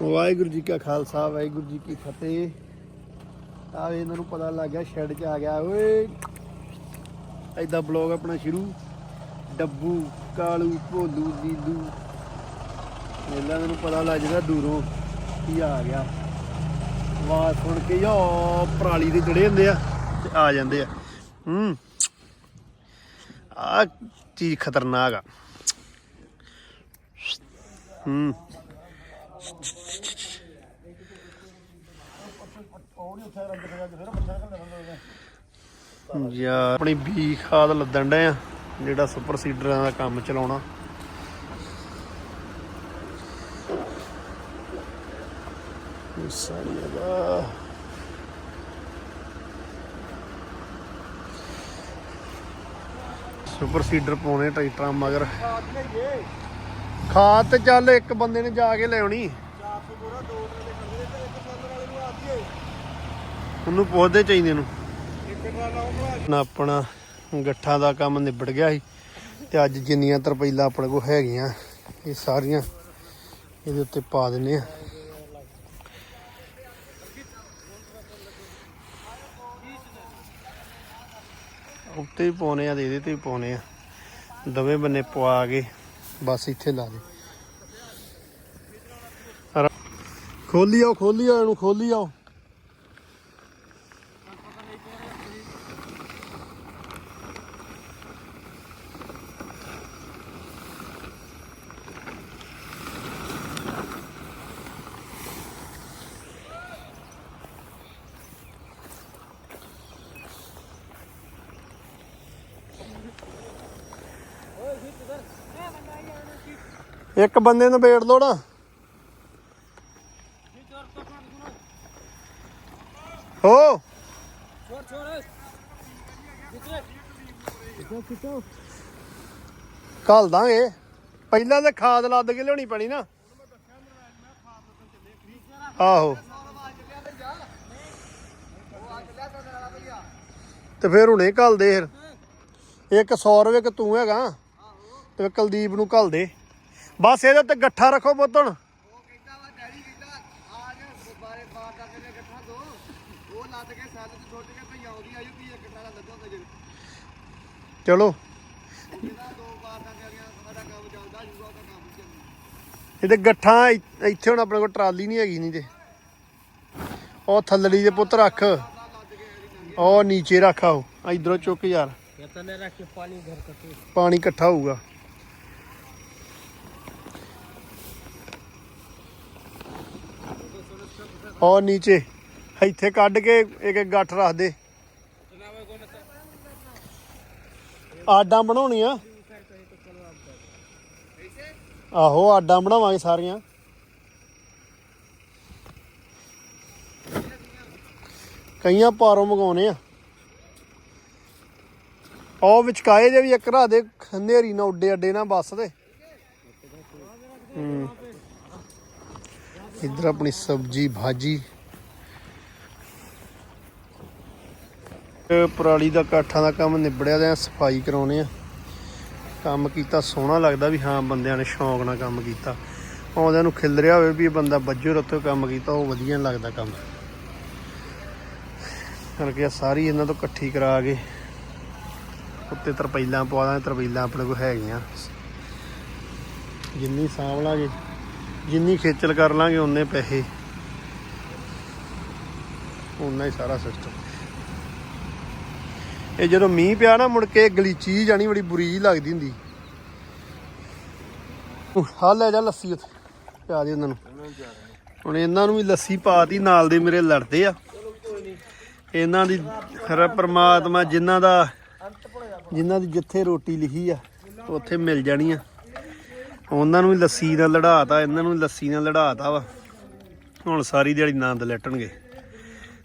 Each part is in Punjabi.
ਵਾਹਿਗੁਰੂ ਜੀ ਕਾ ਖਾਲਸਾ, ਵਾਹਿਗੁਰੂ ਜੀ ਕੀ ਫਤਿਹ। ਆ ਇਹਨਾਂ ਨੂੰ ਪਤਾ ਲੱਗ ਗਿਆ, ਸ਼ੈੱਡ 'ਚ ਆ ਗਿਆ। ਓਏ ਐਦਾਂ ਬਲੌਗ ਆਪਣਾ ਸ਼ੁਰੂ। ਡੱਬੂ, ਕਾਲੂ, ਭੋਲੂ ਨੀਲੂ ਇਹਨਾਂ ਨੂੰ ਪਤਾ ਲੱਗ ਜਾਂਦਾ ਦੂਰੋਂ ਕੀ ਆ ਗਿਆ। ਆਵਾਜ਼ ਸੁਣ ਕੇ ਯੋ ਪਰਾਲੀ ਦੇ ਜੜੇ ਹੁੰਦੇ ਆ ਤੇ ਆ ਜਾਂਦੇ ਆ। ਹੂੰ। ਆ ਚੀਜ਼ ਖਤਰਨਾਕ ਆ। ਹੂੰ। ਯਾਰ, ਆਪਣੀ ਬੀ ਖਾਦ ਲੱਦਣ ਡੇ ਆ, ਜਿਹੜਾ ਸੁਪਰ ਸੀਡਰਾਂ ਦਾ ਕੰਮ ਚਲਾਉਣਾ। ਇਹ ਸਾਰੀਆਂ ਦਾ ਸੁਪਰ ਸੀਡਰ ਪਾਉਣੇ ਟਰੈਕਟਰਾਂ ਮਗਰ। ਖਾਦ ਤੇ ਚੱਲ, ਇੱਕ ਬੰਦੇ ਨੇ ਜਾ ਕੇ ਲਿਆਉਣੀ। ਉਹਨੂੰ ਪੁੱਛਦੇ ਚਾਹੀਦੇ ਨੂੰ। ਨਾ ਆਪਣਾ ਗੱਠਾਂ ਦਾ ਕੰਮ ਨਿਬੜ ਗਿਆ ਸੀ ਤੇ ਅੱਜ ਜਿੰਨੀਆਂ ਤਰਪਾਈਲਾਂ ਆਪਣੇ ਕੋਲ ਹੈਗੀਆਂ, ਇਹ ਸਾਰੀਆਂ ਇਹਦੇ ਉੱਤੇ ਪਾ ਦਿੰਨੇ ਆ ਉੱਤੇ ਵੀ ਪਾਉਨੇ ਆ ਤੇ ਇਹਦੇ ਤੇ ਵੀ ਪਾਉਨੇ ਆ। ਦਵੇਂ ਬੰਨੇ ਪਵਾ ਕੇ ਬਸ ਇੱਥੇ ਲਾ ਦੇ। ਖੋਲੀ ਆਓ ਖੋਲੀ ਆਓ, ਇਹਨੂੰ ਖੋਲੀ ਆਓ। ਇੱਕ ਬੰਦੇ ਨੂੰ ਬੇੜ ਲੋ ਨਾ ਹੋ ਕੱਲ ਦਾਂਗੇ ਪਹਿਲਾਂ ਤੇ ਖਾਦ ਲੱਦ ਕੇ ਲਿਆਉਣੀ ਪੈਣੀ ਨਾ। ਆਹੋ। ਤੇ ਫਿਰ ਹੁਣੇ ਕੱਲ ਦੇ ਫਿਰ। ਇੱਕ 100 ਰੁਪਏ ਕਿ ਤੂੰ ਹੈਗਾ। ਤੇ ਕੁਲਦੀਪ ਨੂੰ ਕੱਲ ਦੇ। ਬਸ ਇਹਦੇ ਉੱਤੇ ਗੱਠਾ ਰੱਖੋ ਪੁੱਤ ਹੁਣ ਚਲੋ। ਇਹਦੇ ਗੱਠਾਂ ਇੱਥੇ ਹੁਣ ਆਪਣੇ ਕੋਲ ਟਰਾਲੀ ਨਹੀਂ ਹੈਗੀ ਨਹੀਂ ਤੇ। ਉਹ ਥੱਲੜੀ ਦੇ ਪੁੱਤ ਰੱਖ। ਉਹ ਨੀਚੇ ਰੱਖ ਆਓ। ਇਧਰੋਂ ਚੁੱਕ ਯਾਰ। ਪਾਣੀ ਇਕੱਠਾ ਹੋਊਗਾ। ਉਹ ਨੀਚੇ, ਇੱਥੇ ਕੱਢ ਕੇ ਇੱਕ ਇੱਕ ਗੱਠ ਰੱਖ ਦੇ। ਆਡਾਂ ਬਣਾਉਣੀਆਂ। ਆਹੋ, ਆਡਾਂ ਬਣਾਵਾਂਗੇ ਸਾਰੀਆਂ। ਕਈਆਂ ਪਾਰੋਂ ਮੰਗਾਉਣੇ ਆ। ਉਹ ਵਿਚਕਾਏ ਜੇ ਵੀ ਇੱਕ ਰਾਤ ਦੇ, ਹਨੇਰੀ ਨਾਲ ਉੱਡੇ ਅੱਡੇ ਨਾ ਬੱਸ ਦੇ ਹੂੰ। ਇੱਧਰ ਆਪਣੀ ਸਬਜੀ, ਭਾਜੀ। ਪਰਾਲੀ ਦਾ ਕਾਠਾਂ ਦਾ ਕੰਮ ਨਿਬੜਿਆ ਤੇ ਸਫ਼ਾਈ ਕਰਾਉਣੇ ਆ। ਕੰਮ ਕੀਤਾ, ਸੋਹਣਾ ਲੱਗਦਾ ਵੀ ਹਾਂ, ਬੰਦਿਆਂ ਨੇ ਸ਼ੌਂਕ ਨਾਲ ਕੰਮ ਕੀਤਾ। ਆਉਂਦਿਆਂ ਨੂੰ ਖਿਲ ਰਿਹਾ ਹੋਵੇ ਵੀ ਇਹ ਬੰਦਾ ਬੱਜੋ ਰੱਤੋਂ ਕੰਮ ਕੀਤਾ, ਉਹ ਵਧੀਆ ਨੀ ਲੱਗਦਾ ਕੰਮ। ਕਰਕੇ ਸਾਰੀ ਇਹਨਾਂ ਤੋਂ ਇਕੱਠੀ ਕਰਾ ਕੇ ਉੱਤੇ ਤਰਪਈਲਾਂ ਪਵਾ ਦਾਂਗੇ ਤਰਪਈਲਾਂ ਆਪਣੇ ਕੋਲ ਹੈਗੀਆਂ। ਜਿੰਨੀ ਸਾਂਭ ਲਾਂਗੇ। ਜਿੰਨੀ ਖੇਚਲ ਕਰ ਲਾਂਗੇ ਉਨੇ ਪੈਸੇ। ਉਨਾ ਹੀ ਸਾਰਾ ਸਿਸਟਮ ਇਹ ਜਦੋਂ ਮੀਂਹ ਪਿਆ ਨਾ, ਮੁੜ ਕੇ ਗਲੀਚੀ ਜਾਣੀ, ਬੜੀ ਬੁਰੀ ਲੱਗਦੀ ਹੁੰਦੀ। ਹਾਂ ਲੈ ਜਾ ਲੱਸੀ ਉੱਥੇ, ਪਿਆ ਦੇ ਉਹਨਾਂ ਨੂੰ। ਹੁਣ ਇਹਨਾਂ ਨੂੰ ਵੀ ਲੱਸੀ ਪਾਤੀ ਨਾਲ ਦੇ ਮੇਰੇ ਲੜਦੇ ਆ। ਇਹਨਾਂ ਦੀ ਪਰਮਾਤਮਾ ਪ੍ਰਮਾਤਮਾ ਜਿਨ੍ਹਾਂ ਦਾ, ਜਿਨ੍ਹਾਂ ਦੀ ਜਿੱਥੇ ਰੋਟੀ ਲਿਖੀ ਆ, ਉੱਥੇ ਮਿਲ ਜਾਣੀ ਆ। ਉਹਨਾਂ ਨੂੰ ਲੱਸੀ ਨਾਲ ਲੜਾਤਾ, ਇਹਨਾਂ ਨੂੰ ਲੱਸੀ ਨਾਲ ਲੜਾਤਾ ਵਾ। ਹੁਣ ਸਾਰੀ ਦਿਹਾੜੀ ਆਨੰਦ ਲੈਟਣਗੇ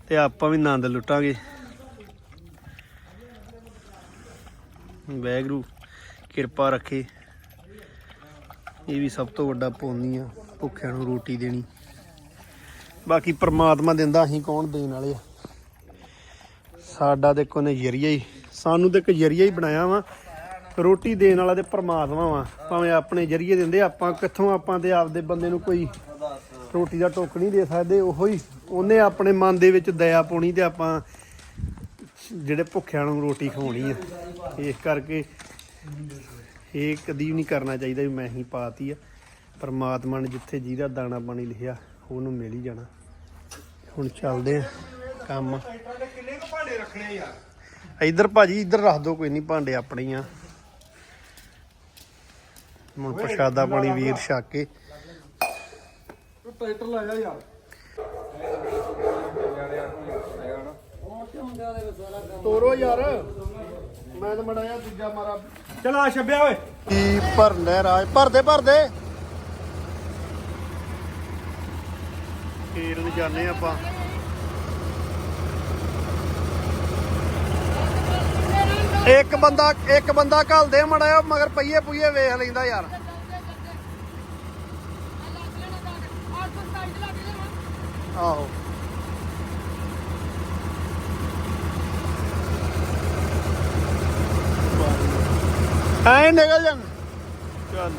ਤੇ ਆਪਾਂ ਵੀ ਆਨੰਦ ਲੁੱਟਾਂਗੇ। ਵੈਗਰੂ ਕਿਰਪਾ ਰੱਖੇ। ਇਹ ਵੀ ਸਭ ਤੋਂ ਵੱਡਾ ਪੁੰਨ ਆ, ਭੁੱਖਿਆਂ ਨੂੰ ਰੋਟੀ ਦੇਣੀ। ਬਾਕੀ ਪ੍ਰਮਾਤਮਾ ਦਿੰਦਾ, ਅਸੀਂ ਕੌਣ ਦੇਣ ਵਾਲੇ ਆ? ਸਾਡਾ ਤੇ ਕੋਈ ਜਰੀਆ ਹੀ, ਸਾਨੂੰ ਤੇ ਇੱਕ ਜ਼ਰੀਆ ਹੀ ਬਣਾਇਆ ਵਾ। ਰੋਟੀ ਦੇਣ ਵਾਲਾ ਤੇ ਪ੍ਰਮਾਤਮਾ ਵਾ। ਭਾਵੇਂ ਆਪਣੇ ਜਰੀਏ ਦਿੰਦੇ ਆਪਾਂ ਕਿੱਥੋਂ ਆਪਾਂ ਤੇ ਆਪਦੇ ਬੰਦੇ ਨੂੰ ਕੋਈ ਰੋਟੀ ਦਾ ਟੋਕ ਨਹੀਂ ਦੇ ਸਕਦੇ ਉਹੋ ਹੀ ਉਹਨੇ ਆਪਣੇ ਮਨ ਦੇ ਵਿੱਚ ਦਇਆ ਪਾਉਣੀ ਤੇ ਆਪਾਂ ਜਿਹੜੇ ਭੁੱਖਿਆਂ ਨੂੰ ਰੋਟੀ ਖਵਾਉਣੀ ਆ। ਇਸ ਕਰਕੇ ਇਹ ਕਦੀ ਵੀ ਨਹੀਂ ਕਰਨਾ ਚਾਹੀਦਾ ਵੀ ਮੈਂ ਹੀ ਪਾਤੀ ਆ। ਪਰਮਾਤਮਾ ਨੇ ਜਿੱਥੇ ਜਿਹਦਾ ਦਾਣਾ ਪਾਣੀ ਲਿਖਿਆ ਉਹਨੂੰ ਮਿਲ ਹੀ ਜਾਣਾ। ਹੁਣ ਚੱਲਦੇ ਆ ਕੰਮ। ਇੱਧਰ ਭਾਜੀ ਇੱਧਰ ਰੱਖ ਦੋ ਕੋਈ ਨਹੀਂ ਭਾਂਡੇ ਆਪਣੇ ਹੀ ਆ। ਹੁਣ ਪ੍ਰਸ਼ਾਦਾ ਪਾਣੀ ਵੀਰ ਛੱਕ। ਕੇ ਟਰੈਕਟਰ ਲੈ ਜਾ ਯਾਰ। ਤੋਰੋ ਯਾਰ। ਮੈਂ ਤਾਂ ਮੜਾ ਜਾ ਦੂਜਾ ਮਾਰਾ। ਚਲਾ ਛੱਬਿਆ ਓਏ। ਕੀ ਭਰਨਾ ਰਾਜ? ਭਰਦੇ ਭਰਦੇ। ਫੇਰ ਨੂੰ ਜਾਂਦੇ ਆਪਾਂ। ਇੱਕ ਬੰਦਾ ਇੱਕ ਬੰਦਾ ਘੱਲਦੇ ਮੜਾ ਮਗਰ ਪਈਏ ਪੁਈਏ ਵੇਖ ਲੈਂਦਾ ਯਾਰ। ਆਹੋ। ਐ ਨਿਕਲ ਜਾਂ ਚੱਲ।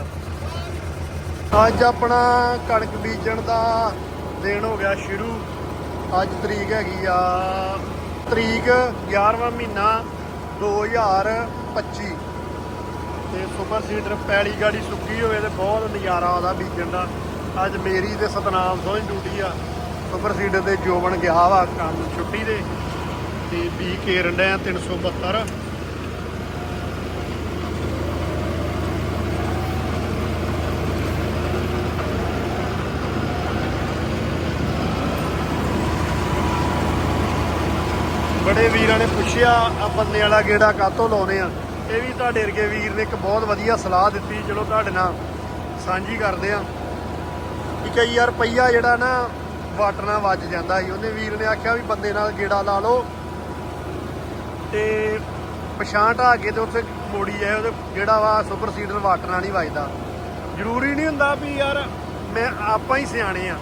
ਅੱਜ ਆਪਣਾ ਕਣਕ ਬੀਜਣ ਦਾ ਦਿਨ ਹੋ ਗਿਆ ਸ਼ੁਰੂ। ਅੱਜ ਤਰੀਕ ਹੈਗੀ ਆ ਤਰੀਕ 11ਵਾਂ ਮਹੀਨਾ। 2025 ਤੇ ਸੁਪਰ ਸੀਡਰ ਪੈਲੀ ਗਾੜੀ ਸੁੱਕੀ ਹੋਵੇ ਤੇ ਬਹੁਤ ਨਜ਼ਾਰਾ ਆਉਂਦਾ ਬੀਜਣ ਦਾ। ਅੱਜ ਮੇਰੀ ਤੇ ਸਤਨਾਮ ਸੋਹਣੀ ਡਿਊਟੀ ਆ। ਸੁਪਰ ਸੀਡਰ 'ਤੇ ਜੋਬਨ ਗਿਆ ਵਾ ਕੰਮ ਛੁੱਟੀ ਦੇ ਤੇ ਬੀ ਕੇਰਨ ਡਿਆ 372 ਬੜੇ ਵੀਰਾਂ ਨੇ ਪੁੱਛਿਆ, ਆ ਬੰਦੇ ਵਾਲਾ ਗੇੜਾ ਕਾਤੋਂ ਲਾਉਨੇ ਆ? ਇਹ ਵੀ ਤੁਹਾਡੇ ਵਰਗੇ ਵੀਰ ਨੇ ਇੱਕ ਬਹੁਤ ਵਧੀਆ ਸਲਾਹ ਦਿੱਤੀ, ਚਲੋ ਤੁਹਾਡੇ ਨਾਲ ਸਾਂਝੀ ਕਰਦੇ ਆ। ਕਿ ਕਈ ਯਾਰ ਪਈਆ ਜਿਹੜਾ ਨਾ, ਵਾਟਰ ਵੱਜ ਜਾਂਦਾ ਸੀ। ਉਹਨੇ ਵੀਰ ਨੇ ਆਖਿਆ ਵੀ ਬੰਦੇ ਨਾਲ ਗੇੜਾ ਲਾ ਲਓ। ਤੇ ਪਛਾਣ ਢਾ ਕੇ ਤੇ ਉੱਥੇ ਮੋੜੀ ਜਾਏ, ਉਹਦੇ ਜਿਹੜਾ ਵਾ ਸੁਪਰ ਸੀਡਰ ਵਾਟਰ ਨਹੀਂ ਵੱਜਦਾ। ਜ਼ਰੂਰੀ ਨਹੀਂ ਹੁੰਦਾ ਵੀ ਯਾਰ, ਮੈਂ ਆਪਾਂ ਹੀ ਸਿਆਣੇ ਆ।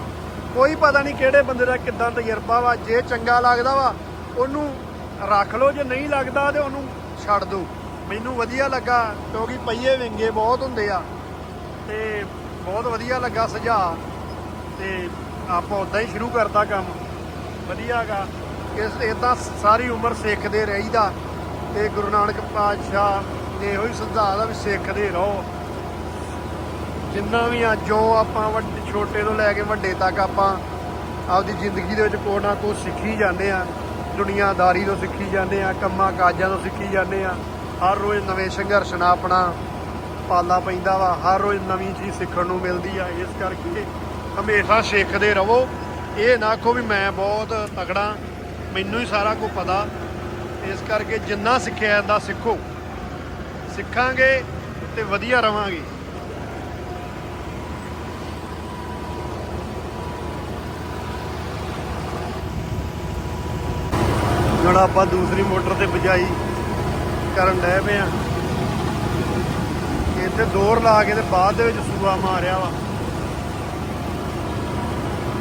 ਕੋਈ ਪਤਾ ਨਹੀਂ ਕਿਹੜੇ ਬੰਦੇ ਦਾ ਕਿੱਦਾਂ ਤਜਰਬਾ ਵਾ, ਜੇ ਚੰਗਾ ਲੱਗਦਾ ਵਾ, ਉਹਨੂੰ ਰੱਖ ਲਓ, ਜੇ ਨਹੀਂ ਲੱਗਦਾ ਤੇ ਉਹਨੂੰ ਛੱਡ ਦਿਓ। ਮੈਨੂੰ ਵਧੀਆ ਲੱਗਾ, ਕਿਉਂਕਿ ਪਈਏ ਵਿੰਗੇ ਬਹੁਤ ਹੁੰਦੇ ਆ। ਤੇ ਬਹੁਤ ਵਧੀਆ ਲੱਗਾ ਸੁਝਾਅ। ਤੇ ਆਪਾਂ ਉਦਾਂ ਹੀ ਸ਼ੁਰੂ ਕਰਤਾ ਕੰਮ। ਵਧੀਆਗਾ ਇਸ ਇਦਾਂ ਸਾਰੀ ਉਮਰ ਸਿੱਖਦੇ ਰਹੀਦਾ। ਤੇ ਗੁਰੂ ਨਾਨਕ ਪਾਤਸ਼ਾਹ ਦੇ ਇਹੋ ਹੀ ਸਿਧਾਂਤ ਆ ਵੀ ਸਿੱਖਦੇ ਰਹੋ। ਜਿੰਨਾ ਵੀ ਆ, ਜੋ ਆਪਾਂ ਵੱਡੇ, ਛੋਟੇ ਤੋਂ ਲੈ ਕੇ ਵੱਡੇ ਤੱਕ ਆਪਾਂ ਆਪਦੀ ਜ਼ਿੰਦਗੀ ਦੇ ਵਿੱਚ ਕੋਈ ਨਾ ਕੋਈ ਸਿੱਖੀ ਜਾਂਦੇ ਆ। ਦੁਨੀਆਦਾਰੀ ਤੋਂ ਸਿੱਖੀ ਜਾਂਦੇ ਆ, ਕੰਮਾਂ ਕਾਜਾਂ ਤੋਂ ਸਿੱਖੀ ਜਾਂਦੇ ਆ। ਹਰ ਰੋਜ਼ ਨਵੇਂ ਸੰਘਰਸ਼ ਨਾਲ ਆਪਣਾ ਪਾਲਾ ਪੈਂਦਾ ਵਾ, ਹਰ ਰੋਜ਼ ਨਵੀਂ ਚੀਜ਼ ਸਿੱਖਣ ਨੂੰ ਮਿਲਦੀ ਆ। ਇਸ ਕਰਕੇ ਹਮੇਸ਼ਾ ਸਿੱਖਦੇ ਰਹੋ। ਇਹ ਨਾ ਆਖੋ ਵੀ ਮੈਂ ਬਹੁਤ ਤਕੜਾ, ਮੈਨੂੰ ਹੀ ਸਾਰਾ ਕੁਝ ਪਤਾ। ਇਸ ਕਰਕੇ ਜਿੰਨਾ ਸਿੱਖਿਆ ਜਾਂਦਾ ਸਿੱਖੋ, ਸਿੱਖਾਂਗੇ ਤੇ ਵਧੀਆ ਰਵਾਂਗੇ। ਹੁਣ ਆਪਾਂ ਦੂਸਰੀ ਮੋਟਰ ਤੇ ਬਜਾਈ ਕਰਨ ਲੈ ਪਏ ਆ। ਇੱਥੇ ਦੌਰ ਲਾ ਕੇ ਤੇ ਬਾਅਦ ਦੇ ਵਿੱਚ ਸੂਆ ਮਾਰਿਆ ਵਾ।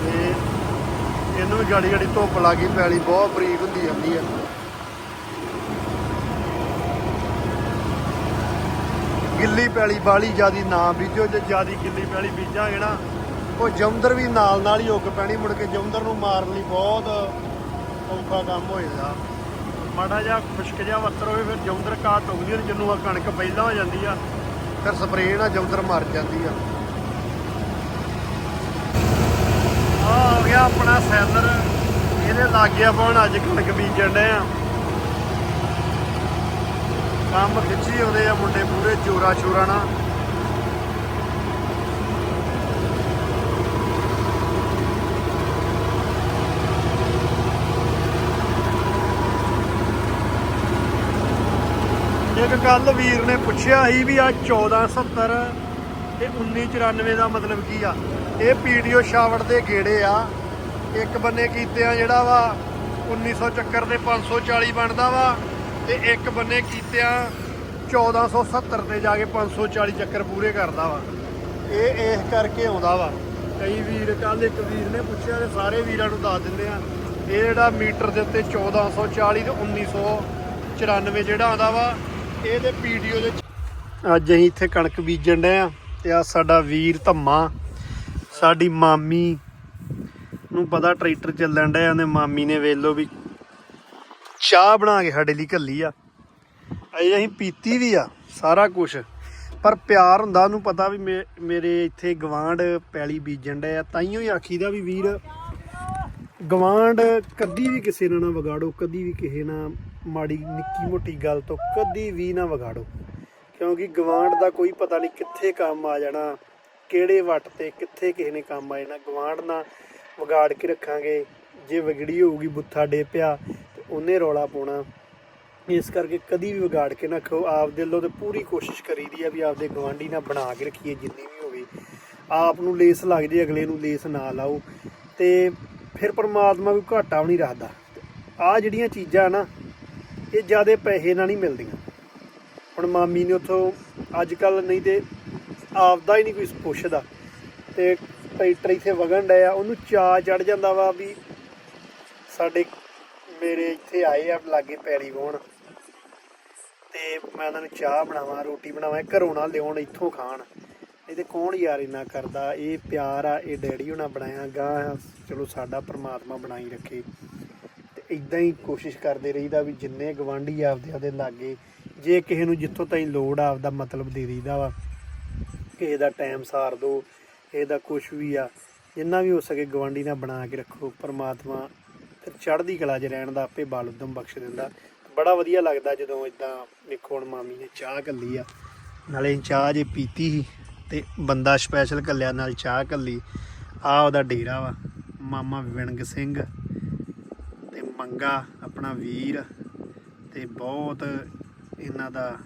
ਤੇ ਇਹਨੂੰ ਵੀ ਗਾੜੀ ਗਾੜੀ ਧੁੱਪ ਲੱਗੀ ਪੈਲੀ, ਬਹੁਤ ਬਰੀਕ ਹੁੰਦੀ ਜਾਂਦੀ ਆ। ਗਿੱਲੀ ਪੈਲੀ ਬਾਲੀ ਜਿਆਦੀ ਨਾ ਬੀਜੋ, ਜੇ ਜਿਆਦੀ ਗਿੱਲੀ ਪੈਲੀ ਬੀਜਾਂਗੇ ਨਾ, ਉਹ ਜਮਦਰ ਵੀ ਨਾਲ ਨਾਲ ਹੀ ਉੱਗ ਪੈਣੀ, ਮੁੜ ਕੇ ਜਮਦਰ ਨੂੰ ਮਾਰਨ ਲਈ ਬਹੁਤ ਔਖਾ ਕੰਮ ਹੋ ਜਾਂਦਾ। ਮਾੜਾ ਜਿਹਾ ਖੁਸ਼ਕ ਜਿਹਾ ਵੱਤਰ ਹੋਵੇ, ਫਿਰ ਜੌਂਦਰ ਘਾਟ ਉੱਗਦੀ ਹੈ, ਜਿੰਨੂੰ ਆ ਕਣਕ ਪਹਿਲਾਂ ਹੋ ਜਾਂਦੀ ਆ, ਫਿਰ ਸਪਰੇਅ ਨਾਲ ਜਮਦਰ ਮਰ ਜਾਂਦੀ ਆ। ਆ ਆ ਗਿਆ ਆਪਣਾ ਸੈਲਰ, ਇਹਦੇ ਲਾਗੇ ਆਪਾਂ ਹੁਣ ਅੱਜ ਕਣਕ ਬੀਜਣ ਡਏ ਆ। ਕੰਮ ਖਿੱਚੀ ਆਉਂਦੇ ਆ ਮੁੰਡੇ ਪੂਰੇ ਚੋਰਾ ਚੋਰਾ ਨਾਲ। ਇੱਕ ਵੀਰ ਨੇ ਪੁੱਛਿਆ ਸੀ ਵੀ ਆ 1470 ਤੇ 1994 ਦਾ ਮਤਲਬ ਕੀ ਆ? ਇਹ ਪੀਡੀਓ ਸ਼ਾਵੜ ਦੇ ਗੇੜੇ ਆ। ਇੱਕ ਬੰਨੇ ਕੀਤੇ ਆ ਜਿਹੜਾ ਵਾ 1900 ਚੱਕਰ ਦੇ 540 ਬਣਦਾ ਵਾ ਤੇ ਇੱਕ ਬੰਨੇ ਕੀਤੇ ਆ 1470 ਤੇ ਜਾ ਕੇ 540 ਚੱਕਰ ਪੂਰੇ ਕਰਦਾ ਵਾ। ਇਹ ਇਸ ਕਰਕੇ ਆਉਂਦਾ ਵਾ। ਕਈ ਵੀਰ ਕੱਲ ਇੱਕ ਵੀਰ ਨੇ ਪੁੱਛਿਆ ਤੇ ਸਾਰੇ ਵੀਰਾਂ ਨੂੰ ਦੱਸ ਦਿੰਦੇ ਆ, ਇਹ ਜਿਹੜਾ ਮੀਟਰ ਦੇ ਉੱਤੇ 1440 ਤੇ 1994 ਜਿਹੜਾ ਆਉਂਦਾ ਵਾ ਇਹਦੇ ਪੀਡੀਓ ਦੇ ਅੱਜ ਅਸੀਂ ਇੱਥੇ ਕਣਕ ਬੀਜਣ ਡਏ ਆ ਤੇ ਆ ਸਾਡਾ ਵੀਰ ਧੰਮਾ, ਸਾਡੀ ਮਾਮੀ ਨੂੰ ਪਤਾ ਟਰੈਕਟਰ ਚੱਲਣ ਡਿਆ ਤੇ ਮਾਮੀ ਨੇ ਵੇਖ ਲਓ ਵੀ ਚਾਹ ਬਣਾ ਕੇ ਸਾਡੇ ਲਈ ਘੱਲੀ ਆ। ਅਜੇ ਅਸੀਂ ਪੀਤੀ ਵੀ ਆ ਸਾਰਾ ਕੁਝ ਪਰ ਪਿਆਰ ਹੁੰਦਾ, ਉਹਨੂੰ ਪਤਾ ਵੀ ਮੇ- ਮੇਰੇ ਇੱਥੇ ਗਵਾਂਡ ਪੈਲੀ ਬੀਜਣ ਡਿਆ ਤਾਈਓ ਹੀ ਆਖੀਦਾ ਵੀ ਵੀਰ ਗਵਾਂਡ ਕਦੀ ਵੀ ਕਿਸੇ ਨਾਲ ਨਾ ਵਿਗਾੜੋ, ਕਦੀ ਵੀ ਕਿਸੇ ਨਾਲ ਮਾੜੀ ਨਿੱਕੀ ਮੋਟੀ ਗੱਲ ਤੋਂ ਕਦੀ ਵੀ ਨਾ ਵਿਗਾੜੋ। ਕਿਉਂਕਿ ਗਵਾਂਡ ਦਾ ਕੋਈ ਪਤਾ ਨਹੀਂ ਕਿੱਥੇ ਕੰਮ ਆ ਜਾਣਾ, ਕਿਹੜੇ ਵੱਟ ਤੇ ਕਿੱਥੇ ਕਿਸੇ ਨੇ ਕੰਮ ਆ ਜਾਣਾ। ਗਵਾਂਡ ਨਾਲ ਵਿਗਾੜ ਕੇ ਰੱਖਾਂਗੇ, ਜੇ ਵਿਗੜੀ ਹੋਊਗੀ ਬੁੱਥਾ ਡੇ ਪਿਆ ਤੇ ਉਹਨੇ ਰੌਲਾ ਪਾਉਣਾ। ਇਸ ਕਰਕੇ ਕਦੀ ਵੀ ਵਿਗਾੜ ਕੇ ਨਾ ਖਾਓ ਆਪ ਦਿਲੋਂ ਤੇ ਪੂਰੀ ਕੋਸ਼ਿਸ਼ ਕਰੀਦੀ ਆ ਵੀ ਆਪਦੇ ਗਵਾਂਢੀ ਨਾਲ ਬਣਾ ਕੇ ਰੱਖੀਏ ਜਿੰਨੀ ਵੀ ਹੋਵੇ। ਆਪ ਨੂੰ ਲੇਸ ਲੱਗ ਜੇ ਅਗਲੇ ਨੂੰ ਲੇਸ ਨਾ ਲਾਓ। ਤੇ ਫਿਰ ਪਰਮਾਤਮਾ ਕੋਈ ਘਾਟਾ ਵੀ ਨਹੀਂ ਰੱਖਦਾ। ਆ ਜਿਹੜੀਆਂ ਚੀਜ਼ਾਂ ਨਾ, ਇਹ ਜਿਆਦੇ ਪੈਸੇ ਨਾਲ ਨਹੀਂ ਮਿਲਦੀਆਂ। ਹੁਣ ਮਾਮੀ ਨੇ ਉੱਥੋਂ ਅੱਜ ਕੱਲ ਨਹੀਂ ਤੇ ਆਪਦਾ ਹੀ ਨਹੀਂ ਕੋਈ ਪੁੱਛਦਾ। ਤੇ ਟਰੈਕਟਰ ਇੱਥੇ ਵਗਣ ਡਿਆ ਉਹਨੂੰ ਚਾ ਚੜ ਜਾਂਦਾ ਵਾ ਵੀ ਸਾਡੇ ਮੇਰੇ ਇੱਥੇ ਆਏ ਆ, ਲਾਗੇ ਪੈਲੀ ਵਾਹੁਣ। ਤੇ ਮੈਂ ਉਹਨਾਂ ਨੂੰ ਚਾਹ ਬਣਾਵਾਂ, ਰੋਟੀ ਬਣਾਵਾਂ, ਘਰੋਂ ਨਾ ਲਿਆਉਣ, ਇੱਥੋਂ ਖਾਣ। ਇਹਦੇ ਕੌਣ ਯਾਰ ਇੰਨਾ ਕਰਦਾ? ਇਹ ਪਿਆਰ ਆ, ਇਹ ਡੈਡੀ ਹੋਣਾ ਬਣਾਇਆ ਗਾਂ। ਚਲੋ ਸਾਡਾ ਪ੍ਰਮਾਤਮਾ ਬਣਾਈ ਰੱਖੇ। ਤੇ ਇਦਾਂ ਹੀ ਕੋਸ਼ਿਸ਼ ਕਰਦੇ ਰਹੀਦਾ ਵੀ ਜਿੰਨੇ ਗਵਾਂਢੀ ਆਪਦੇ ਆਪਦੇ ਲਾਗੇ, ਜੇ ਕਿਸੇ ਨੂੰ ਜਿੱਥੋਂ ਤਾਈਂ ਲੋੜ ਆ, ਆਪਦਾ ਮਤਲਬ ਦੇ ਦਈਦਾ ਵਾ। ਕਿਸੇ ਦਾ ਟਾਈਮ ਸਾਰ ਦੋ, ਕਿਸੇ ਦਾ ਕੁਝ ਵੀ ਆ। ਜਿੰਨਾ ਵੀ ਹੋ ਸਕੇ ਗਵਾਂਢੀ ਨਾਲ ਬਣਾ ਕੇ ਰੱਖੋ। ਪਰਮਾਤਮਾ ਚੜ੍ਹਦੀ ਕਲਾ 'ਚ ਰਹਿਣ ਦਾ ਆਪੇ ਬਲ ਉਦਮ ਬਖਸ਼ ਦਿੰਦਾ। ਬੜਾ ਵਧੀਆ ਲੱਗਦਾ ਜਦੋਂ ਇਦਾਂ ਦੇਖੋ ਹੁਣ ਮਾਮੀ ਨੇ ਚਾਹ ਕੱਲੀ ਆ। ਨਾਲੇ ਚਾਹ ਜੇ ਪੀਤੀ ਸੀ। ਤੇ ਬੰਦਾ ਸਪੈਸ਼ਲ ਕੱਲਿਆ ਨਾਲ ਚਾਹ ਕੱਲੀ। ਆ ਉਹਦਾ ਡੇਰਾ ਵਾ। ਮਾਮਾ ਵਿਣਗ ਸਿੰਘ ਤੇ ਮੰਗਾ ਆਪਣਾ ਵੀਰ ਤੇ ਬਹੁਤ ਇਹਨਾਂ ਦਾ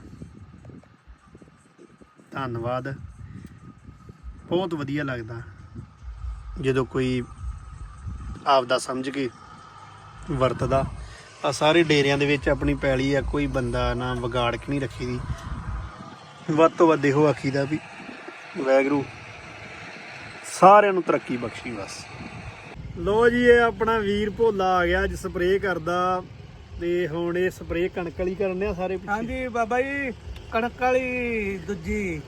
ਧੰਨਵਾਦ। ਬਹੁਤ ਵਧੀਆ ਲੱਗਦਾ। ਜਦੋਂ ਕੋਈ ਆਪਦਾ ਸਮਝ ਕੇ ਵਰਤਦਾ। ਆ ਸਾਰੇ ਡੇਰਿਆਂ ਦੇ ਵਿੱਚ ਆਪਣੀ ਪੈਲੀ ਆ, ਕੋਈ ਬੰਦਾ ਨਾ ਵਿਗਾੜ ਕੇ ਨਹੀਂ ਰੱਖੀ ਦੀ ਵੱਧ ਤੋਂ ਵੱਧ ਇਹੋ ਆਖੀਦਾ ਵੀ ਵੈਗਰੂ ਸਾਰਿਆਂ ਨੂੰ ਤਰੱਕੀ ਬਖਸ਼ੀ ਬਸ। ਲੋ ਜੀ ਇਹ ਆਪਣਾ ਵੀਰ ਭੋਲਾ ਆ ਗਿਆ ਅੱਜ ਸਪਰੇਅ ਕਰਦਾ ਤੇ ਹੁਣ ਇਹ ਸਪਰੇਅ ਕਣਕ ਵਾਲੀ ਕਰਨ ਆ ਸਾਰੇ ਪਿੱਛੇ। ਹਾਂਜੀ ਬਾਬਾ ਜੀ ਕਣਕ ਵਾਲੀ ਦੂਜੀ।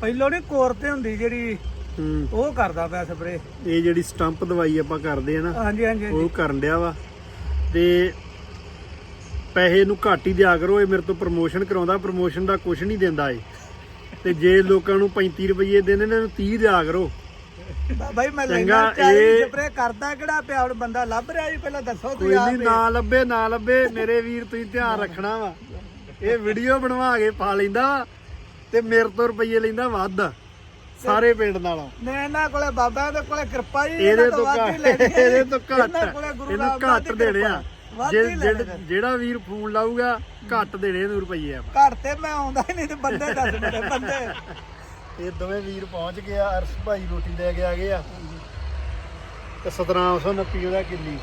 ਪਹਿਲੋਂ ਨਹੀਂ ਕੋਰ ਤੇ ਹੁੰਦੀ ਜਿਹੜੀ ਹੂੰ। ਉਹ ਕਰਦਾ ਪਿਆ ਸਪਰੇ ਇਹ ਜਿਹੜੀ ਸਟੰਪ ਦਵਾਈ ਆਪਾਂ ਕਰਦੇ ਆ ਨਾ ਹਾਂਜੀ ਹਾਂਜੀ। ਉਹ ਕਰਨ ਡਿਆ ਵਾ। ਤੇ ਪੈਸੇ ਨੂੰ ਘੱਟ ਹੀ ਦਿਆ ਕਰੋ ਇਹ ਮੇਰੇ ਤੋਂ ਪ੍ਰਮੋਸ਼ਨ ਕਰਾਉਂਦਾ ਪ੍ਰਮੋਸ਼ਨ ਦਾ ਕੁਝ ਨਹੀਂ ਦਿੰਦਾ ਇਹ। ਤੇ ਜੇ ਲੋਕਾਂ ਨੂੰ 35 ਰੁਪਏ ਦਿੰਦੇ ਨੇ ਇਹਨੂੰ 30 ਦਿਆ ਕਰੋ। ਜੀ ਮੈਂ ਚੰਗਾ, ਲੈਣਾ ਚਾਹੀ ਇਹ- ਸਪਰੇ ਕਰਦਾ ਕਿਹੜਾ ਪਿਆ? ਹੁਣ ਬੰਦਾ ਲੱਭ ਰਿਹਾ ਜੀ ਪਹਿਲਾਂ ਦੱਸੋ ਕੋਈ ਤੁਸੀਂ ਨਹੀਂ ਆਪ ਨਾ ਲੱਭੇ ਨਾ ਲੱਭੇ ਮੇਰੇ ਵੀਰ ਤੁਸੀਂ ਧਿਆਨ ਰੱਖਣਾ ਵਾ। ਇਹ ਵੀਡੀਓ ਬਣਵਾ ਕੇ ਪਾ ਲੈਂਦਾ ਵਾ ਤੇ ਮੇਰੇ ਤੋਂ ਰੁਪਏ ਲੈਂਦਾ ਵੱਧ ਸਾਰੇ ਪਿੰਡ ਨਾਲੋਂ। ਮੈਂ ਇਹਨਾਂ ਕੋਲੇ ਬਾਬਾ ਦੇ ਕੋਲੇ ਕਿਰਪਾ ਜੀ ਇਹਦੇ ਤੋਂ ਘੱਟ। ਇਹਦੇ ਤੋਂ ਘੱਟ ਇਹਨਾਂ ਘੱਟ ਦੇਣੇ ਆ। ਕਿਰਪਾ। ਵੱਧ ਜੇ ਹੀ ਲੈਣੇ ਜਿਹੜਾ- ਵੀਰ ਫੋਨ ਲਾਊਗਾ ਘੱਟ ਦੇਣੇ ਇਹਨੂੰ ਰੁਪਏ ਆ ਘਰ ਤੇ ਮੈਂ ਆਉਂਦਾ ਹੀ ਨਹੀਂ ਤੇ ਬੰਦੇ ਦੱਸ ਮੇਰੇ ਬੰਦੇ। ਇਹ ਦੋਵੇਂ ਵੀਰ ਪਹੁੰਚ ਗਏ ਆ ਅਰਸ਼ ਭਾਈ ਰੋਟੀ ਲੈ ਕੇ ਆ ਗਏ ਆ। ਤੇ 1729 ਉਹਦਾ ਕਿੱਲੀ।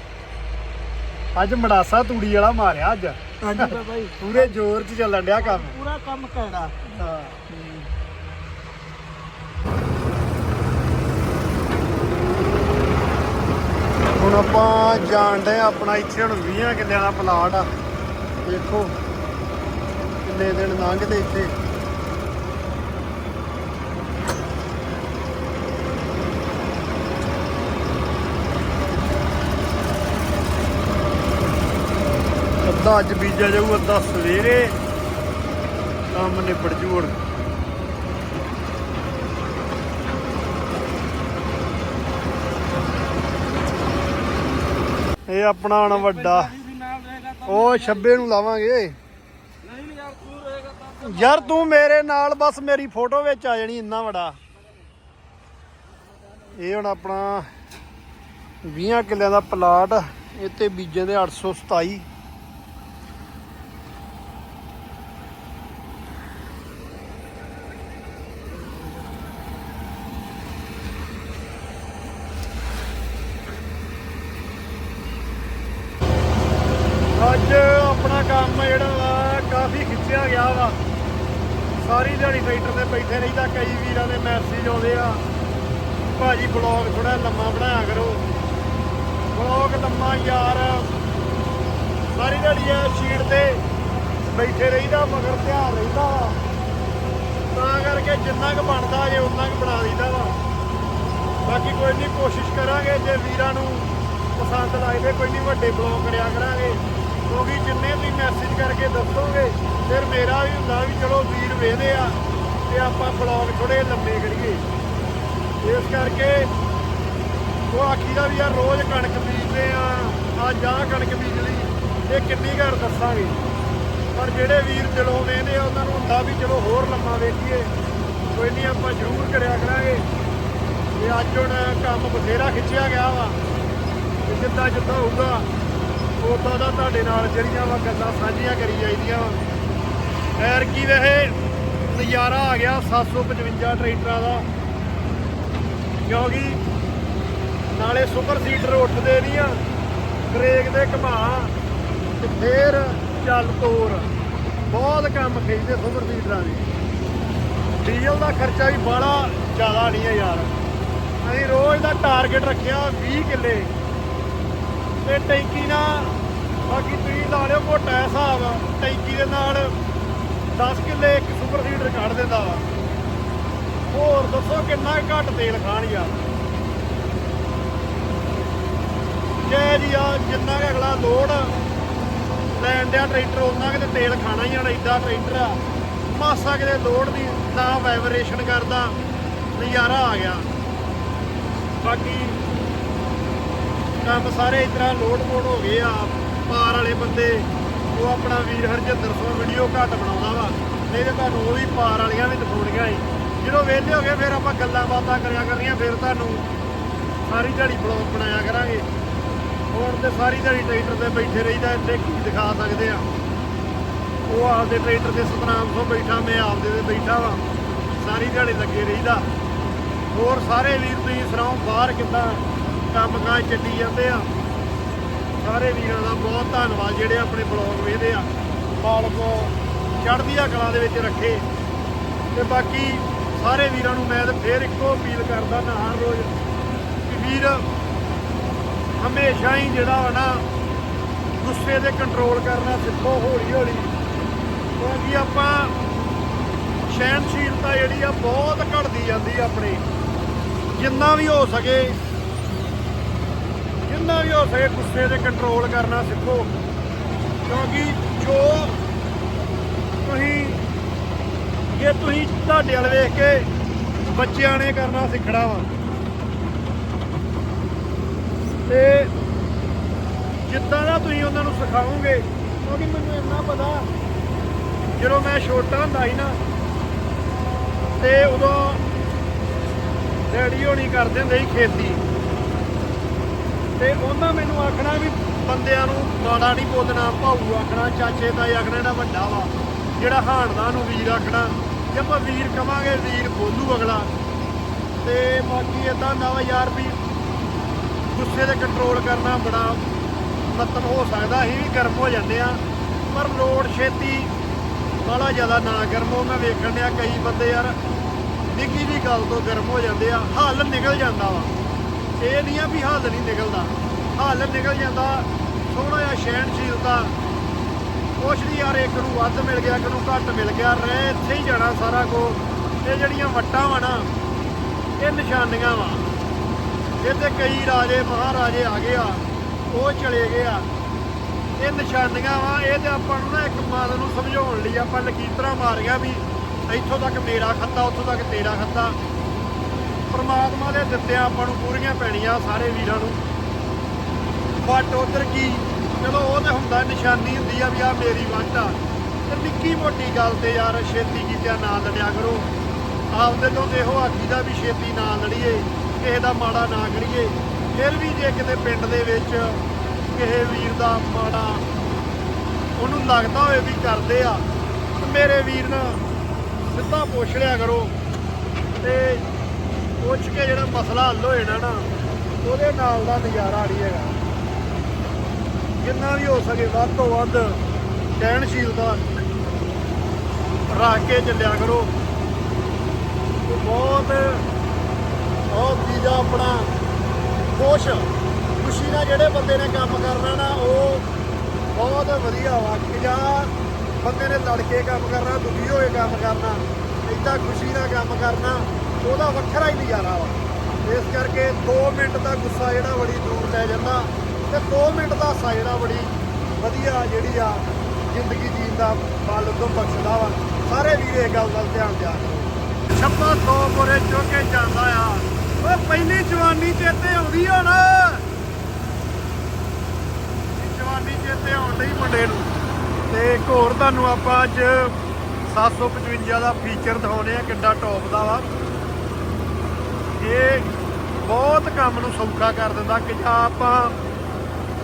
ਅੱਜ ਮੜਾਸਾ ਤੂੜੀ ਵਾਲਾ ਮਾਰਿਆ ਅੱਜ। ਹਾਂਜੀ ਜੀ। ਪੂਰੇ ਜ਼ੋਰ 'ਚ ਚੱਲਣ ਡਿਆ ਕੰਮ। ਪੂਰਾ ਕੰਮ ਕਰਨਾ। ਹਾਂ। ਹੁਣ ਆਪਾਂ ਜਾਣਦੇ ਆ ਆਪਣਾ ਇੱਥੇ ਹੁਣ 20 ਕਿੱਲਿਆਂ ਦਾ ਪਲਾਟ ਆ। ਦੇਖੋ ਕਿੰਨੇ ਦਿਨ ਲੰਘਦੇ ਇੱਥੇ। ਅੱਧਾ ਅੱਜ ਬੀਜਿਆ ਜਾਊ, ਅੱਧਾ ਸਵੇਰੇ। ਕੰਮ ਨਿਬੜ ਜੂ ਹੁਣ। ਇਹ ਆਪਣਾ ਹੁਣ ਵੱਡਾ। ਉਹ ਛੱਬੇ ਨੂੰ ਲਾਵਾਂਗੇ। ਯਾਰ ਤੂੰ ਮੇਰੇ ਨਾਲ ਬਸ ਮੇਰੀ ਫੋਟੋ ਵਿੱਚ ਆ ਜਾਣੀ ਇੰਨਾ ਵੱਡਾ। ਇਹ ਹੁਣ ਆਪਣਾ 20 ਕਿੱਲਿਆਂ ਦਾ ਪਲਾਟ, ਇਹ ਤੇ ਬੀਜੇ ਦੇ 827 ਅੱਜ ਆਪਣਾ ਕੰਮ ਜਿਹੜਾ ਵਾ ਕਾਫੀ ਖਿੱਚਿਆ ਗਿਆ ਵਾ ਸਾਰੀ ਦਿਹਾੜੀ ਟਰੈਕਟਰ ਤੇ ਬੈਠੇ ਰਹੀਦਾ, ਕਈ ਵੀਰਾਂ ਦੇ ਮੈਸੇਜ ਆਉਂਦੇ ਆ। ਭਾਜੀ ਬਲੌਗ ਥੋੜਾ ਲੰਮਾ ਬਣਾਇਆ ਕਰੋ। ਬਲੌਗ ਲੰਮਾ ਯਾਰ। ਸਾਰੀ ਦਿਹਾੜੀ ਆ ਸ਼ੀਟ ਤੇ ਬੈਠੇ ਰਹੀਦਾ, ਮਗਰ ਧਿਆਨ ਰਹਿੰਦਾ ਵਾ। ਤਾਂ ਕਰਕੇ ਜਿੰਨਾ ਕੁ ਬਣਦਾ ਜੇ ਉਨਾ ਕੁ ਬਣਾ ਦਈਦਾ ਵਾ। ਬਾਕੀ ਕੋਈ ਨਹੀਂ ਕੋਸ਼ਿਸ਼ ਕਰਾਂਗੇ ਜੇ ਵੀਰਾਂ ਨੂੰ ਪਸੰਦ ਲੱਗਦੇ ਕੋਈ ਨਹੀਂ ਵੱਡੇ ਬਲੌਗ ਕਰਿਆ ਕਰਾਂਗੇ। ਕਿਉਂਕਿ ਜਿੰਨੇ ਵੀ ਮੈਸੇਜ ਕਰਕੇ ਦੱਸੋਗੇ। ਫਿਰ ਮੇਰਾ ਵੀ ਹੁੰਦਾ ਵੀ ਚਲੋ ਵੀਰ ਵੇਖਦੇ ਆ ਤੇ ਆਪਾਂ ਬਲੌਗ ਥੋੜੇ ਲੰਮੇ ਕਰੀਏ। ਇਸ ਕਰਕੇ ਉਹ ਆਖੀ ਦਾ ਵੀ ਯਾਰ ਰੋਜ਼ ਕਣਕ ਬੀਜਦੇ ਆ, ਅੱਜ ਜਾਂ ਕਣਕ ਬੀਜ ਲਈ, ਇਹ ਕਿੰਨੀ ਘਰ ਦੱਸਾਂਗੇ। ਪਰ ਜਿਹੜੇ ਵੀਰ ਦਿਲੋਂ ਵੇਂਦੇ ਆ, ਉਹਨਾਂ ਨੂੰ ਹੁੰਦਾ ਵੀ ਚਲੋ ਹੋਰ ਲੰਮਾ ਵੇਖੀਏ ਕੋਈ ਨਹੀਂ ਆਪਾਂ ਜ਼ਰੂਰ ਕਰਿਆ ਕਰਾਂਗੇ। ਤੇ ਅੱਜ ਹੁਣ ਕੰਮ ਬਥੇਰਾ ਖਿੱਚਿਆ ਗਿਆ ਵਾ ਜਿੱਦਾਂ ਜਿੱਦਾਂ ਹੋਊਗਾ ਉਦਾਂ ਦਾ ਤੁਹਾਡੇ ਨਾਲ ਜਿਹੜੀਆਂ ਵਾ ਗੱਲਾਂ ਸਾਂਝੀਆਂ ਕਰੀ ਜਾਈਦੀਆਂ ਵਾ। ਐਰ ਕੀ ਵੈਸੇ ਨਜ਼ਾਰਾ ਆ ਗਿਆ 755 ਟਰੈਕਟਰਾਂ ਦਾ। ਕਿਉਂਕਿ ਨਾਲੇ ਸੁਪਰ ਸੀਟਰ ਉੱਠਦੇ ਨਹੀਂ ਆ ਬ੍ਰੇਕ ਦੇ ਘਮਾ ਤੇ ਫੇਰ ਚੱਲ ਤੋਰ। ਬਹੁਤ ਕੰਮ ਖਿੱਚਦੇ ਸੁਪਰ ਸੀਟਰਾਂ ਦੇ। ਡੀਜ਼ਲ ਦਾ ਖਰਚਾ ਵੀ ਬਾਹਲਾ ਜ਼ਿਆਦਾ ਨਹੀਂ ਹੈ ਯਾਰ। ਅਸੀਂ ਰੋਜ਼ ਦਾ ਟਾਰਗੇਟ ਰੱਖਿਆ 20 ਕਿੱਲੇ। ਤੇ ਟੈਂਕੀ ਨਾਲ ਬਾਕੀ ਤੁਸੀਂ ਲਾ ਲਿਓ ਮੋਟਾ ਹਿਸਾਬ, ਟੈਂਕੀ ਦੇ ਨਾਲ 10 ਕਿੱਲੇ ਇੱਕ ਸੁਪਰ ਸੀਡਰ ਕੱਢ ਦਿੰਦਾ ਵਾ। ਹੋਰ ਦੱਸੋ ਕਿੰਨਾ ਘੱਟ ਤੇਲ ਖਾਣ ਯਾਰ। ਜੈ ਜੀ ਆ ਜਿੰਨਾ ਕੁ ਅਗਲਾ ਲੋਡ ਲੈਣ ਡਿਆ ਟਰੈਕਟਰ ਉਹਨਾਂ ਕਿਤੇ ਤੇਲ ਖਾਣਾ ਹੀ ਆ ਏਡਾ ਟਰੈਕਟਰ ਆ। ਮਾਸਾ ਕਿਤੇ ਲੋਡ ਦੀ ਨਾ ਵਾਈਬ੍ਰੇਸ਼ਨ ਕਰਦਾ, ਨਜ਼ਾਰਾ ਆ ਗਿਆ। ਬਾਕੀ ਕੰਮ ਸਾਰੇ ਇਸ ਤਰ੍ਹਾਂ ਲੋਡ ਮੋਡ ਹੋ ਗਏ ਆ। ਪਾਰ ਵਾਲੇ ਬੰਦੇ ਉਹ ਆਪਣਾ ਵੀਰ ਹਰਜਿੰਦਰ ਸਿੰਘ ਵੀਡੀਓ ਘੱਟ ਬਣਾਉਂਦਾ ਵਾ। ਨਹੀਂ ਤੇ ਤੁਹਾਨੂੰ ਉਹ ਵੀ ਪਾਰ ਵਾਲੀਆਂ ਵੀ ਦਿਖਾਉਣੀਆਂ ਸੀ ਜਦੋਂ ਵਿਹਲੇ ਹੋ ਗਏ, ਫਿਰ ਆਪਾਂ ਗੱਲਾਂ ਬਾਤਾਂ ਕਰਿਆ ਕਰਨੀਆਂ, ਫਿਰ ਤੁਹਾਨੂੰ ਸਾਰੀ ਦਿਹਾੜੀ ਬਲੌਗ ਬਣਾਇਆ ਕਰਾਂਗੇ। ਹੋਰ ਤੇ ਸਾਰੀ ਦਿਹਾੜੀ ਟਰੈਕਟਰ ਤੇ ਬੈਠੇ ਰਹੀਦਾ, ਇੱਥੇ ਕੀ ਦਿਖਾ ਸਕਦੇ ਆ? ਉਹ ਆਪਦੇ ਟਰੈਕਟਰ 'ਤੇ ਸਤਨਾਮ ਤੋਂ ਬੈਠਾ, ਮੈਂ ਆਪਦੇ ਤੇ ਬੈਠਾ ਵਾ। ਸਾਰੀ ਦਿਹਾੜੀ ਲੱਗੇ ਰਹੀਦਾ। ਹੋਰ ਸਾਰੇ ਵੀਰ, ਤੁਸੀਂ ਸੁਣਾਓ, ਬਾਹਰ ਕਿੱਦਾਂ ਕੰਮ ਕਾਜ ਚੱਲੀ ਜਾਂਦੇ ਆ? ਸਾਰੇ ਵੀਰਾਂ ਦਾ ਬਹੁਤ ਧੰਨਵਾਦ ਜਿਹੜੇ ਆਪਣੇ ਬਲੌਗ ਵੇਖਦੇ ਆ। ਮਾਲਕ ਚੜ੍ਹਦੀਆਂ ਕਲਾ ਦੇ ਵਿੱਚ ਰੱਖੇ। ਤੇ ਬਾਕੀ ਸਾਰੇ ਵੀਰਾਂ ਨੂੰ ਮੈਂ ਤੇ ਫੇਰ ਇੱਕੋ ਅਪੀਲ ਕਰਦਾ ਨਾ ਹਰ ਰੋਜ਼ ਕਿ ਵੀਰ ਹਮੇਸ਼ਾ ਹੀ ਜਿਹੜਾ ਵਾ ਨਾ ਗੁੱਸੇ ਤੇ ਕੰਟਰੋਲ ਕਰਨਾ ਸਿੱਖੋ ਹੌਲੀ ਹੌਲੀ ਕਿਉਂਕਿ ਆਪਾਂ ਸਹਿਣਸ਼ੀਲਤਾ ਜਿਹੜੀ ਆ ਬਹੁਤ ਘਟਦੀ ਜਾਂਦੀ ਆਪਣੇ। ਜਿੰਨਾ ਵੀ ਹੋ ਸਕੇ ਜਿੰਨਾ ਵੀ ਹੋ ਸਕੇ ਗੁੱਸੇ ਤੇ ਕੰਟਰੋਲ ਕਰਨਾ ਸਿੱਖੋ। ਕਿਉਂਕਿ ਜੋ ਤੁਸੀਂ ਜੇ ਤੁਸੀਂ ਤੁਹਾਡੇ ਵੱਲ ਵੇਖ ਕੇ ਬੱਚਿਆਂ ਨੇ ਕਰਨਾ ਸਿੱਖਣਾ ਵਾ। ਤੇ ਜਿੱਦਾਂ ਦਾ ਤੁਸੀਂ ਉਹਨਾਂ ਨੂੰ ਸਿਖਾਓਗੇ, ਕਿਉਂਕਿ ਮੈਨੂੰ ਇੰਨਾ ਪਤਾ, ਜਦੋਂ ਮੈਂ ਛੋਟਾ ਹੁੰਦਾ ਸੀ ਨਾ, ਤੇ ਉਦੋਂ ਡੈਡੀ ਹੋਣੀ ਕਰਦੇ ਹੁੰਦੇ ਸੀ ਖੇਤੀ। ਤੇ ਉਹਨਾਂ ਮੈਨੂੰ ਆਖਣਾ ਵੀ ਬੰਦਿਆਂ ਨੂੰ ਮਾੜਾ ਨਹੀਂ ਬੋਲਣਾ, ਭਾਊ ਆਖਣਾ, ਚਾਚੇ ਦਾ ਆਖਣਾ, ਜਿਹੜਾ ਵੱਡਾ ਵਾ, ਜਿਹੜਾ ਹਾਣਦਾ ਨੂੰ ਵੀਰ ਆਖਣਾ, ਜੇ ਆਪਾਂ ਵੀਰ ਕਵਾਂਗੇ, ਵੀਰ ਬੋਲੂ ਅਗਲਾ। ਤੇ ਬਾਕੀ ਇਦਾਂ ਹੁੰਦਾ ਵਾ ਯਾਰ ਵੀ ਗੁੱਸੇ ਤੇ ਕੰਟਰੋਲ ਕਰਨਾ ਬੜਾ ਮਤਲਬ ਹੋ ਸਕਦਾ, ਅਸੀਂ ਵੀ ਗਰਮ ਹੋ ਜਾਂਦੇ ਆ ਪਰ ਲੋੜ ਛੇਤੀ ਬੜਾ ਜ਼ਿਆਦਾ ਨਾ ਗਰਮ ਹੋ ਮੈਂ ਵੇਖਣ ਡਿਆ ਕਈ ਬੰਦੇ ਯਾਰ ਨਿੱਕੀ ਜੀ ਗੱਲ ਤੋਂ ਗਰਮ ਹੋ ਜਾਂਦੇ ਆ, ਹੱਲ ਨਿਕਲ ਜਾਂਦਾ ਵਾ। ਇਹ ਨਹੀਂ ਆ ਵੀ ਹੱਲ ਨਹੀਂ ਨਿਕਲਦਾ। ਹੱਲ ਨਿਕਲ ਜਾਂਦਾ ਥੋੜਾ ਜਿਹਾ ਸਹਿਣਸ਼ੀਲਤਾ ਕੁਛ ਨਹੀਂ ਯਾਰ, ਇੱਕ ਨੂੰ ਵੱਧ ਮਿਲ ਗਿਆ, ਇੱਕ ਨੂੰ ਘੱਟ ਮਿਲ ਗਿਆ। ਰਹਿ ਇੱਥੇ ਹੀ ਜਾਣਾ ਸਾਰਾ ਕੁਝ ਇਹ ਜਿਹੜੀਆਂ ਵੱਟਾਂ ਵਾ ਨਾ, ਇਹ ਨਿਸ਼ਾਨੀਆਂ ਵਾ। ਇਹ ਤੇ ਕਈ ਰਾਜੇ, ਮਹਾਰਾਜੇ ਆ ਗਏ ਆ, ਉਹ ਚਲੇ ਗਏ ਆ। ਇਹ ਨਿਸ਼ਾਨੀਆਂ ਵਾ, ਇਹ ਤੇ ਆਪਾਂ ਨੂੰ ਨਾ ਇੱਕ ਮਨ ਨੂੰ ਸਮਝਾਉਣ ਲਈ ਆਪਾਂ ਲਕੀਤਰਾ ਮਾਰੀਆਂ ਵੀ ਇੱਥੋਂ ਤੱਕ ਮੇਰਾ ਖੱਤਾ, ਉੱਥੋਂ ਤੱਕ ਤੇਰਾ ਖੱਤਾ। ਪਰਮਾਤਮਾ ਦੇ ਦਿੱਤਿਆਂ ਆਪਾਂ ਨੂੰ ਪੂਰੀਆਂ ਪੈਣੀਆਂ ਸਾਰੇ ਵੀਰਾਂ ਨੂੰ। ਬਟ ਉਧਰ ਕੀ? ਚਲੋ, ਉਹ ਤੇ ਹੁੰਦਾ, ਨਿਸ਼ਾਨੀ ਹੁੰਦੀ ਆ ਵੀ ਆ ਮੇਰੀ ਵੰਡ ਆ। ਤੇ ਨਿੱਕੀ ਮੋਟੀ ਗੱਲ ਤੇ ਯਾਰ, ਛੇਤੀ ਕੀਤਿਆਂ ਨਾ ਲੜਿਆ ਕਰੋ। ਆਪਦੇ ਤੋਂ ਤੇ ਆਖੀ ਦਾ ਵੀ ਛੇਤੀ ਨਾ ਲੜੀਏ, ਕਿਸੇ ਦਾ ਮਾੜਾ ਨਾ ਕਰੀਏ। ਫਿਰ ਵੀ ਜੇ ਕਿਤੇ ਪਿੰਡ ਦੇ ਵਿੱਚ ਕਿਸੇ ਵੀਰ ਦਾ ਮਾੜਾ ਉਹਨੂੰ ਲੱਗਦਾ ਹੋਵੇ ਵੀ ਕਰਦੇ ਆ ਮੇਰੇ ਵੀਰ ਨਾਲ ਸਿੱਧਾ ਪੁੱਛ ਲਿਆ ਕਰੋ। ਤੇ ਪੁੱਛ ਕੇ ਜਿਹੜਾ ਮਸਲਾ ਹੱਲ ਹੋ ਜਾਣਾ ਨਾ, ਉਹਦੇ ਨਾਲ ਦਾ ਨਜ਼ਾਰਾ ਨਹੀਂ ਹੈਗਾ। ਜਿੰਨਾ ਵੀ ਹੋ ਸਕੇ ਵੱਧ ਤੋਂ ਵੱਧ ਸਹਿਣਸ਼ੀਲਤਾ ਰੱਖ ਕੇ ਚੱਲਿਆ ਕਰੋ। ਤੇ ਬਹੁਤ ਬਹੁਤ ਚੀਜ਼ਾਂ ਆਪਣਾ, ਖੁਸ਼, ਖੁਸ਼ੀ ਨਾਲ ਜਿਹੜੇ ਬੰਦੇ ਨੇ ਕੰਮ ਕਰਨਾ ਨਾ, ਉਹ ਬਹੁਤ ਵਧੀਆ ਵਾ। ਕਿ ਜਾਂ ਬੰਦੇ ਨੇ ਲੜ ਕੇ ਕੰਮ ਕਰਨਾ, ਦੁਖੀ ਹੋਏ ਕੰਮ ਕਰਨਾ ਏਦਾਂ ਖੁਸ਼ੀ ਨਾਲ ਕੰਮ ਕਰਨਾ ਉਹਦਾ ਵੱਖਰਾ ਹੀ ਨਜ਼ਾਰਾ ਵਾ। ਇਸ ਕਰਕੇ 2 ਮਿੰਟ ਦਾ ਗੁੱਸਾ ਜਿਹੜਾ ਬੜੀ ਦੂਰ ਲੈ ਜਾਂਦਾ ਤੇ 2 ਮਿੰਟ ਦਾ ਹਾਸਾ ਜਿਹੜਾ ਬੜੀ ਵਧੀਆ ਜਿਹੜੀ ਆ ਜ਼ਿੰਦਗੀ ਜੀਣ ਦਾ ਬਲ ਉਦੋਂ ਬਖਸ਼ਦਾ ਵਾ। ਸਾਰੇ ਵੀਰ ਇਹ ਗੱਲ ਵੱਲ ਧਿਆਨ ਦਿਆ ਕਰੋ। ਛੱਪਾ ਸੌ ਬੋਰੇ ਚੁੱਕ ਕੇ ਜਾਂਦਾ ਆ। ਓਏ ਪਹਿਲੀ ਜਵਾਨੀ ਚੇਤੇ ਆਉਂਦੀ ਹੁਣ ਜਵਾਨੀ ਚੇਤੇ ਆਉਣ ਡਈ ਮੁੰਡੇ ਨੂੰ। ਤੇ ਇੱਕ ਹੋਰ ਤੁਹਾਨੂੰ ਆਪਾਂ ਅੱਜ 755 ਦਾ ਫੀਚਰ ਦਿਖਾਉਣੇ ਆ, ਕਿੱਡਾ ਟੌਪ ਦਾ ਵਾ। ਇਹ ਬਹੁਤ ਕੰਮ ਨੂੰ ਸੌਖਾ ਕਰ ਦਿੰਦਾ ਕਿ ਜਾਂ ਆਪਾਂ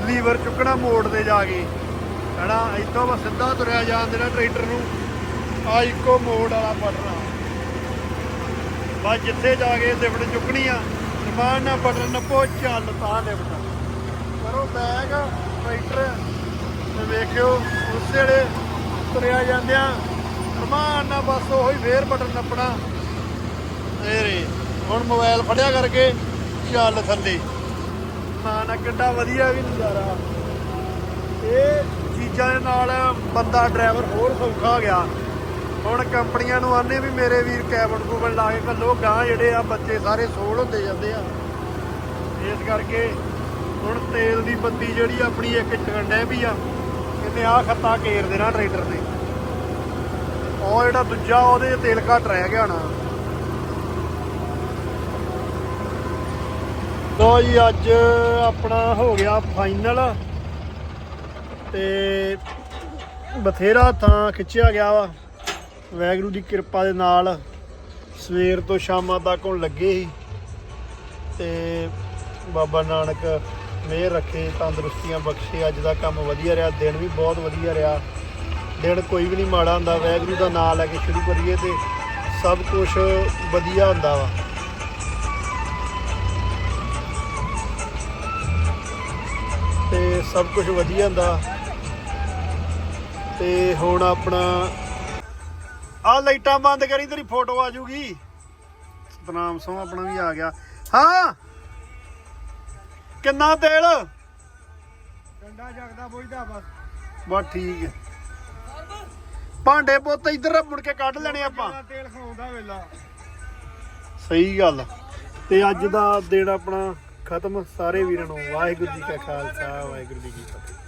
ਲੀਵਰ ਚੁੱਕਣਾ ਮੋੜ ਤੇ ਜਾ ਕੇ, ਹਨਾ, ਇੱਥੋਂ ਬਸ ਸਿੱਧਾ ਤੁਰਿਆ ਜਾਣ ਦੇਣਾ ਟਰੈਕਟਰ ਨੂੰ, ਆ ਇੱਕੋ ਮੋੜ ਵਾਲਾ ਬਟਨ ਆ ਬਸ ਜਿੱਥੇ ਜਾ ਕੇ ਲਿਫਟ ਚੁੱਕਣੀ ਆ, ਸਮਾਨ ਨਾਲ ਬਟਨ ਨੱਪੋ ਚੱਲ ਤਾਂ ਲਿਫਟ। ਕਰੋ ਬੈਗ ਟਰੈਕਟਰ, ਤੇ ਵੇਖਿਓ, ਉਸ ਵੇਲੇ ਤੁਰਿਆ ਜਾਂਦਿਆਂ ਸਮਾਨ ਨਾਲ ਬਸ ਉਹੀ ਫੇਰ ਬਟਨ ਨੱਪਣਾ। ਤੇਰੇ ਹੁਣ ਮੋਬਾਈਲ ਫੜਿਆ ਕਰਕੇ ਚੱਲ ਥੱਲੇ। ਨਾ ਨਾ ਕਿੱਡਾ ਵਧੀਆ ਵੀ ਨਜ਼ਾਰਾ। ਇਹ ਚੀਜ਼ਾਂ ਦੇ ਨਾਲ ਬੰਦਾ ਡਰਾਈਵਰ ਹੋਰ ਸੌਖਾ ਹੋ ਗਿਆ। ਹੁਣ ਕੰਪਨੀਆਂ ਨੂੰ ਆਨੇ ਵੀ ਮੇਰੇ ਵੀਰ ਕੈਬਨ ਕੂਬਨ ਲਾ ਕੇ ਘੱਲੋ ਗਾਂ ਜਿਹੜੇ ਆ ਬੱਚੇ ਸਾਰੇ ਸੋਲ ਹੁੰਦੇ ਜਾਂਦੇ ਆ। ਇਸ ਕਰਕੇ ਹੁਣ ਤੇਲ ਦੀ ਬੱਤੀ ਜਿਹੜੀ ਆਪਣੀ ਇੱਕ ਚਗੰਡੇ ਵੀ ਆ ਕਿਤੇ ਆ ਖੱਤਾ ਘੇਰ ਦੇਣਾ ਟਰੈਕਟਰ ਤੇ। ਉਹ ਜਿਹੜਾ ਦੂਜਾ, ਉਹਦੇ 'ਚ ਤੇਲ ਘੱਟ ਰਹਿ ਗਿਆ ਨਾ ਲੋ ਜੀ, ਅੱਜ ਆਪਣਾ ਹੋ ਗਿਆ ਫਾਈਨਲ ਤੇ ਬਥੇਰਾ ਥਾਂ ਖਿੱਚਿਆ ਗਿਆ ਵਾ। ਵੈਗਰੂ ਦੀ ਕਿਰਪਾ ਦੇ ਨਾਲ ਸਵੇਰ ਤੋਂ ਸ਼ਾਮਾਂ ਤੱਕ ਹੁਣ ਲੱਗੇ ਸੀ ਤੇ ਬਾਬਾ ਨਾਨਕ ਮਿਹਰ ਰੱਖੇ, ਤੰਦਰੁਸਤੀਆਂ ਬਖਸ਼ੇ, ਅੱਜ ਦਾ ਕੰਮ ਵਧੀਆ ਰਿਹਾ, ਦਿਨ ਵੀ ਬਹੁਤ ਵਧੀਆ ਰਿਹਾ। ਦਿਨ ਕੋਈ ਵੀ ਨਹੀਂ ਮਾੜਾ ਹੁੰਦਾ ਵੈਗਰੂ ਦਾ ਨਾਮ ਲੈ ਕੇ ਸ਼ੁਰੂ ਕਰੀਏ ਤੇ ਸਭ ਕੁਝ ਵਧੀਆ ਹੁੰਦਾ ਵਾ। ਤੇ ਸਭ ਕੁਝ ਵਧੀਆ ਹੁੰਦਾ। ਤੇ ਹੁਣ ਆਪਣਾ ਆ ਲਾਈਟਾਂ ਬੰਦ ਕਰੀ ਤੇਰੀ ਫੋਟੋ ਆ ਜੂਗੀ। ਸਤਨਾਮ ਸੋਹ ਆਪਣਾ ਵੀ ਆ ਗਿਆ। ਹਾਂ! ਕਿੰਨਾ ਤੇਲ? ਡੰਡਾ ਜਗਦਾ ਬੁਝਦਾ ਬਸ। ਬਸ ਠੀਕ ਹੈ। ਭਾਂਡੇ ਪੁੱਤ ਇੱਧਰ ਮੁੜ ਕੇ ਕੱਢ ਲੈਣੇ ਆਪਾਂ। ਤੇਲ ਖਾਉਂਦਾ ਵੇਲਾ। ਸਹੀ ਗੱਲ। ਤੇ ਅੱਜ ਦਾ ਦਿਨ ਆਪਣਾ ਖਤਮ ਸਾਰੇ ਵੀਰਾਂ ਨੂੰ ਵਾਹਿਗੁਰੂ ਜੀ ਕਾ ਖਾਲਸਾ ਵਾਹਿਗੁਰੂ ਜੀ ਕੀ ਫਤਿਹ।